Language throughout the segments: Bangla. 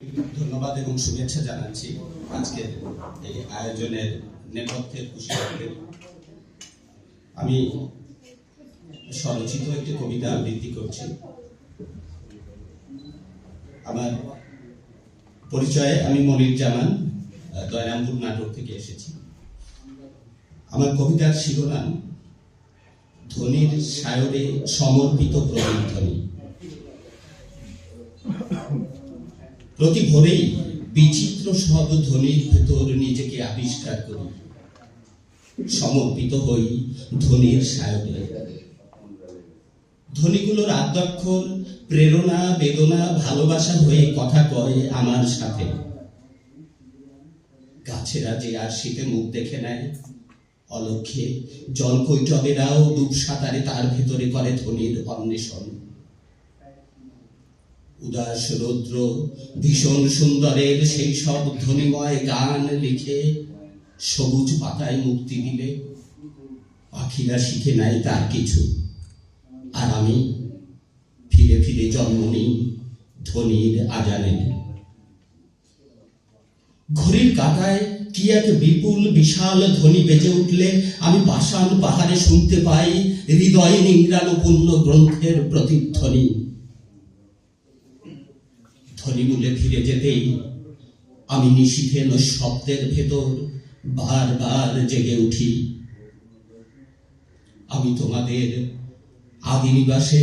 ধন্যবাদ এবং শুভেচ্ছা জানাচ্ছি আজকের এই আয়োজনের নেপথ্যের কুশীলবদের আমি স্বরচিত একটি কবিতা আবৃত্তি করছি। আমার পরিচয়ে আমি মনির জামান দয়ারামপুর নাটক থেকে এসেছি। আমার কবিতার শিরোনাম, ধ্বনির সায়রে সমর্পিত প্রতিধ্বনি প্রতি ভোরেই বিচিত্র সব ধ্বনির ভেতর নিজেকে আবিষ্কার করি। সমর্পিত হই ধ্বনির সায়রে ধ্বনিগুলোর আদ্যাক্ষর, প্রেরণা, বেদনা, ভালোবাসা হয়ে কথা কয় আমার সাথে। গাছেরা যে আর শীতে মুখ দেখে নেয় অলক্ষে জলকৈটবেরাও ডুব সাঁতারে তার ভেতরে করে ধ্বনির অন্বেষণ। উদাস রৌদ্র, ভীষণ সুন্দরের সেই সব ধ্বনিময় গান লিখে সবুজ পাতায় মুক্তি দিলে। পাখিরা শিখে নেয় তার কিছু। আর আমি ফিরে ফিরে জন্ম নিই ধ্বনির আজানে। ঘড়ির কাঁটায় কি এক বিপুল, বিশাল ধ্বনি বেজে উঠলে আমি পাষাণ পাহাড়ে শুনতে পাই হৃদয়ে নিংড়ানো গ্রন্থের প্রতিধ্বনি। ধ্বনিমূলে ফিরে যেতেই আমি নিশিথেন শব্দের ভেতর বারবার জেগে উঠি আমি তোমাদের আদি নিবাসে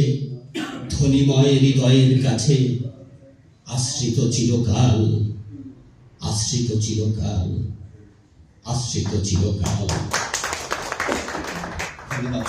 ধ্বনিময় হৃদয়ের কাছে আশ্রিত চিরকাল আশ্রিত চিরকাল আশ্রিত চিরকাল ধন্যবাদ।